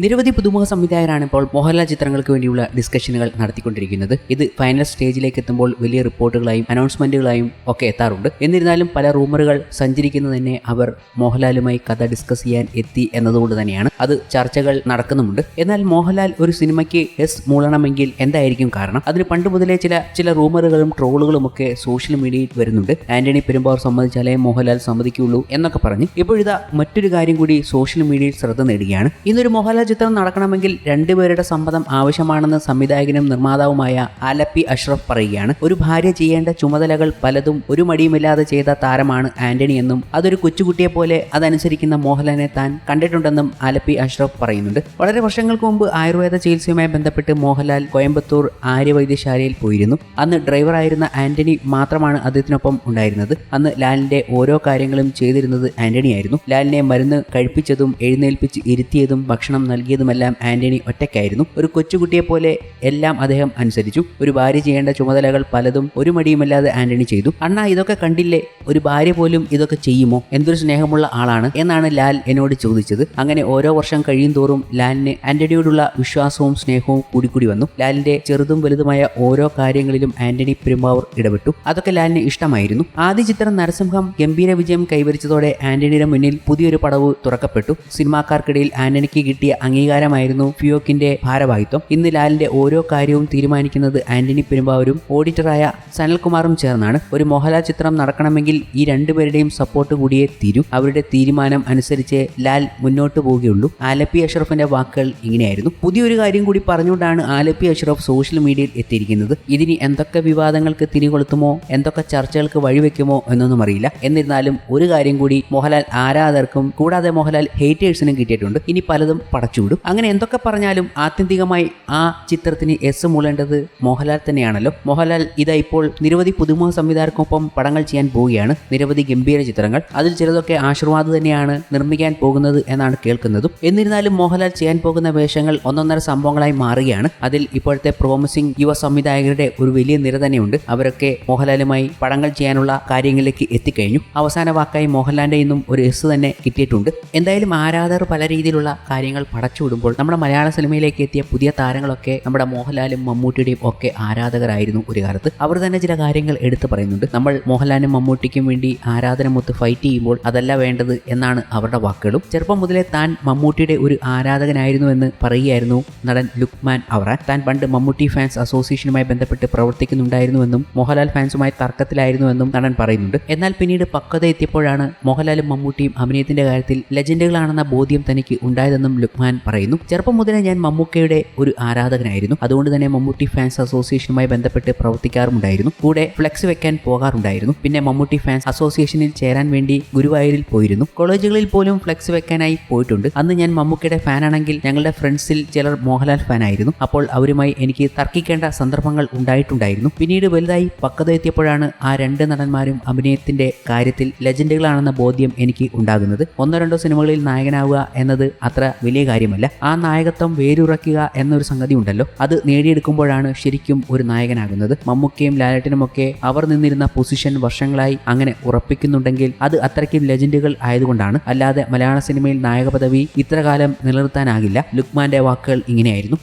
നിരവധി പുതുമുഖ സംവിധായകരാണ് ഇപ്പോൾ മോഹൻലാൽ ചിത്രങ്ങൾക്ക് വേണ്ടിയുള്ള ഡിസ്കഷനുകൾ നടത്തിക്കൊണ്ടിരിക്കുന്നത്. ഇത് ഫൈനൽ സ്റ്റേജിലേക്ക് എത്തുമ്പോൾ വലിയ റിപ്പോർട്ടുകളായും അനൗൺസ്മെന്റുകളായും ഒക്കെ എത്താറുണ്ട്. എന്നിരുന്നാലും പല റൂമറുകൾ സഞ്ചരിക്കുന്നത് തന്നെ അവർ മോഹൻലാലുമായി കഥ ഡിസ്കസ് ചെയ്യാൻ എത്തി എന്നതുകൊണ്ട് തന്നെയാണ്. അത് ചർച്ചകൾ നടക്കുന്നുമുണ്ട്. എന്നാൽ മോഹൻലാൽ ഒരു സിനിമയ്ക്ക് എസ് മൂളണമെങ്കിൽ എന്തായിരിക്കും കാരണം? അതിന് പണ്ട് മുതലേ ചില ചില റൂമറുകളും ട്രോളുകളും ഒക്കെ സോഷ്യൽ മീഡിയയിൽ വരുന്നുണ്ട്. ആന്റണി പെരുമ്പാവൂർ സമ്മതിച്ചാലേ മോഹൻലാൽ സമ്മതിക്കുള്ളൂ എന്നൊക്കെ പറഞ്ഞ് ഇപ്പോഴിതാ മറ്റൊരു കാര്യം കൂടി സോഷ്യൽ മീഡിയയിൽ ശ്രദ്ധ നേടുകയാണ്. ഇന്നൊരു മോഹൻലാൽ ചിത്രം നടക്കണമെങ്കിൽ രണ്ടുപേരുടെ സമ്മതം ആവശ്യമാണെന്ന് സംവിധായകനും നിർമ്മാതാവുമായ ആലപ്പി അഷ്റഫ് പറയുകയാണ്. ഒരു ഭാര്യ ചെയ്യേണ്ട ചുമതലകൾ പലതും ഒരു മടിയുമില്ലാതെ ചെയ്ത താരമാണ് ആന്റണി എന്നും അതൊരു കൊച്ചുകുട്ടിയെ പോലെ അതനുസരിക്കുന്ന മോഹൻലാലിനെ താൻ കണ്ടിട്ടുണ്ടെന്നും ആലപ്പി അഷ്റഫ് പറയുന്നുണ്ട്. വളരെ വർഷങ്ങൾക്ക് മുമ്പ് ആയുർവേദ ചികിത്സയുമായി ബന്ധപ്പെട്ട് മോഹൻലാൽ കോയമ്പത്തൂർ ആര്യവൈദ്യശാലയിൽ പോയിരുന്നു. അന്ന് ഡ്രൈവറായിരുന്ന ആന്റണി മാത്രമാണ് അദ്ദേഹത്തിനൊപ്പം ഉണ്ടായിരുന്നത്. അന്ന് ലാലിന്റെ ഓരോ കാര്യങ്ങളും ചെയ്തിരുന്നത് ആന്റണി ആയിരുന്നു ലാലിനെ മരുന്ന് കഴിപ്പിച്ചതും എഴുന്നേൽപ്പിച്ച് ഇരുത്തിയതും ഭക്ഷണം നൽകിയതുമെല്ലാം ആന്റണി ഒറ്റയ്ക്കായിരുന്നു. ഒരു കൊച്ചുകുട്ടിയെ പോലെ എല്ലാം അദ്ദേഹം അനുസരിച്ചു. ഒരു ഭാര്യ ചെയ്യേണ്ട ചുമതലകൾ പലതും ഒരു മടിയുമല്ലാതെ ആന്റണി ചെയ്തു. അണ്ണാ ഇതൊക്കെ കണ്ടില്ലേ? ഒരു ഭാര്യ പോലും ഇതൊക്കെ ചെയ്യുമോ? എന്തൊരു സ്നേഹമുള്ള ആളാണ്. എന്നാണ് ലാൽ എന്നോട് ചോദിച്ചത്. അങ്ങനെ ഓരോ വർഷം കഴിയും തോറും ലാലിന് ആന്റണിയോടുള്ള വിശ്വാസവും സ്നേഹവും കൂടിക്കൂടി വന്നു. ലാലിന്റെ ചെറുതും വലുതുമായ ഓരോ കാര്യങ്ങളിലും ആന്റണി പെരുമ്പാവൂർ ഇടപെട്ടു. അതൊക്കെ ലാലിന് ഇഷ്ടമായിരുന്നു. ആദ്യ ചിത്രം നരസിംഹം ഗംഭീര വിജയം കൈവരിച്ചതോടെ ആന്റണിയുടെ മുന്നിൽ പുതിയൊരു പടവ് തുറക്കപ്പെട്ടു. സിനിമാക്കാർക്കിടയിൽ ആന്റണിക്ക് കിട്ടിയ അംഗീകാരമായിരുന്നു ഫിയോക്കിന്റെ ഭാരവാഹിത്വം. ഇന്ന് ലാലിന്റെ ഓരോ കാര്യവും തീരുമാനിക്കുന്നത് ആന്റണി പെരുമ്പാവൂരും ഓഡിറ്ററായ സനൽകുമാറും ചേർന്നാണ്. ഒരു മോഹൻലാൽ ചിത്രം നടക്കണമെങ്കിൽ ഈ രണ്ടുപേരുടെയും സപ്പോർട്ട് കൂടിയേ തീരൂ. അവരുടെ തീരുമാനം അനുസരിച്ച് ലാൽ മുന്നോട്ട് പോവുകയുള്ളൂ. ആലപ്പി അഷ്റഫിന്റെ വാക്കുകൾ ഇങ്ങനെയായിരുന്നു. പുതിയൊരു കാര്യം കൂടി പറഞ്ഞുകൊണ്ടാണ് ആലപ്പി അഷ്റഫ് സോഷ്യൽ മീഡിയയിൽ എത്തിയിരിക്കുന്നത്. ഇതിന് എന്തൊക്കെ വിവാദങ്ങൾക്ക് തിരികൊളുത്തുമോ എന്തൊക്കെ ചർച്ചകൾക്ക് വഴിവെക്കുമോ എന്നൊന്നും അറിയില്ല. എന്നിരുന്നാലും ഒരു കാര്യം കൂടി മോഹൻലാൽ ആരാധകർക്കും കൂടാതെ മോഹൻലാൽ ഹേറ്റേഴ്സിനും കിട്ടിയിട്ടുണ്ട്. ഇനി പലതും പടച്ചുവിടും അങ്ങനെ എന്തൊക്കെ പറഞ്ഞാലും ആത്യന്തികമായി ആ ചിത്രത്തിന് എസ് മൂളേണ്ടത് മോഹൻലാൽ തന്നെയാണല്ലോ. മോഹൻലാൽ ഇതാ ഇപ്പോൾ നിരവധി പുതുമുഖ സംവിധായകർക്കൊപ്പം പടങ്ങൾ ചെയ്യാൻ പോവുകയാണ്. നിരവധി ഗംഭീര ചിത്രങ്ങൾ. അതിൽ ചിലതൊക്കെ ആശീർവാദ് തന്നെയാണ് നിർമ്മിക്കാൻ പോകുന്നത് എന്നാണ് കേൾക്കുന്നതും. എന്നിരുന്നാലും മോഹൻലാൽ ചെയ്യാൻ പോകുന്ന വേഷങ്ങൾ ഒന്നൊന്നര സംഭവങ്ങളായി മാറുകയാണ്. അതിൽ ഇപ്പോഴത്തെ പ്രോമിസിംഗ് യുവ സംവിധായകരുടെ ഒരു വലിയ നിര തന്നെയുണ്ട്. അവരൊക്കെ മോഹൻലാലുമായി പടങ്ങൾ ചെയ്യാനുള്ള കാര്യങ്ങളിലേക്ക് എത്തിക്കഴിഞ്ഞു. അവസാന വാക്കായി മോഹൻലാലിന്റെ ഇന്നും ഒരു എസ് തന്നെ കിട്ടിയിട്ടുണ്ട്. എന്തായാലും ആരാധകർ പല രീതിയിലുള്ള കാര്യങ്ങൾ പടച്ചുവിടുമ്പോൾ നമ്മുടെ മലയാള സിനിമയിലേക്ക് എത്തിയ പുതിയ താരങ്ങളൊക്കെ നമ്മുടെ മോഹൻലാലും മമ്മൂട്ടിയുടെയും ഒക്കെ ആരാധകരായിരുന്നു ഒരു കാലത്ത്. അവർ തന്നെ ചില കാര്യങ്ങൾ എടുത്തു പറയുന്നുണ്ട്. നമ്മൾ മോഹൻലാലിനും മമ്മൂട്ടിക്കും വേണ്ടി ആരാധനമൊത്ത് ഫൈറ്റ് ചെയ്യുമ്പോൾ അതല്ല വേണ്ടത് എന്നാണ് അവരുടെ വാക്കുകളും. ചെറുപ്പം മുതലേ താൻ മമ്മൂട്ടിയുടെ ഒരു ആരാധകനായിരുന്നു എന്ന് പറയുകയായിരുന്നു നടൻ ലുക്മാൻ അവറാൻ താൻ പണ്ട് മമ്മൂട്ടി ഫാൻസ് അസോസിയേഷനുമായി ബന്ധപ്പെട്ട് പ്രവർത്തിക്കുന്നുണ്ടായിരുന്നുവെന്നും മോഹൻലാൽ ഫാൻസുമായി തർക്കത്തിലായിരുന്നുവെന്നും നടൻ പറയുന്നുണ്ട്. എന്നാൽ പിന്നീട് പക്വത എത്തിയപ്പോഴാണ് മോഹൻലാലും മമ്മൂട്ടിയും അഭിനയത്തിന്റെ കാര്യത്തിൽ ലെജൻഡുകളാണെന്ന ബോധ്യം തനിക്ക് ഉണ്ടായതെന്നും ലുക്മാൻ പറയുന്നു. ചെറുപ്പം മുതലേ ഞാൻ മമ്മൂക്കയുടെ ഒരു ആരാധകനായിരുന്നു. അതുകൊണ്ട് തന്നെ മമ്മൂട്ടി ഫാൻസ് അസോസിയേഷനുമായി ബന്ധപ്പെട്ട് പ്രവർത്തിക്കാറുണ്ടായിരുന്നു കൂടെ ഫ്ലെക്സ് വെക്കാൻ പോകാറുണ്ടായിരുന്നു. പിന്നെ മമ്മൂട്ടി ഫാൻസ് അസോസിയേഷനിൽ ചേരാൻ വേണ്ടി ഗുരുവായൂരിൽ പോയിരുന്നു. കോളേജുകളിൽ പോലും ഫ്ലെക്സ് വെക്കാനായി പോയിട്ടുണ്ട്. അന്ന് ഞാൻ മമ്മൂക്കയുടെ ഫാനാണെങ്കിൽ ഞങ്ങളുടെ ഫ്രണ്ട്സിൽ ചിലർ മോഹൻലാൽ ഫാനായിരുന്നു അപ്പോൾ അവരുമായി എനിക്ക് തർക്കിക്കേണ്ട സന്ദർഭങ്ങൾ ഉണ്ടായിട്ടുണ്ടായിരുന്നു. പിന്നീട് വലുതായി പക്കത എത്തിയപ്പോഴാണ് ആ രണ്ട് നടന്മാരും അഭിനയത്തിന്റെ കാര്യത്തിൽ ലെജൻഡുകളാണെന്ന ബോധ്യം എനിക്ക് ഉണ്ടാകുന്നത്. ഒന്നോ രണ്ടോ സിനിമകളിൽ നായകനാവുക എന്നത് അത്ര വലിയ കാര്യമല്ല. ആ നായകത്വം വേരുറക്കുക എന്നൊരു സംഗതി ഉണ്ടല്ലോ. അത് നേടിയെടുക്കുമ്പോഴാണ് ശരിക്കും ഒരു നായകനാകുന്നത്. മമ്മൂക്കയും ലാലേട്ടനുമൊക്കെ അവർ നിന്നിരുന്ന പൊസിഷൻ വർഷങ്ങളായി അങ്ങനെ ഉറപ്പിക്കുന്നുണ്ടെങ്കിൽ അത് അത്രയ്ക്കും ലെജൻഡുകൾ ആയതുകൊണ്ടാണ്. അല്ലാതെ മലയാള സിനിമയിൽ നായക പദവി ഇത്രകാലം നിലനിർത്താനാകില്ല. ലുക്മാന്റെ വാക്കുകൾ ഇങ്ങനെയായിരുന്നു.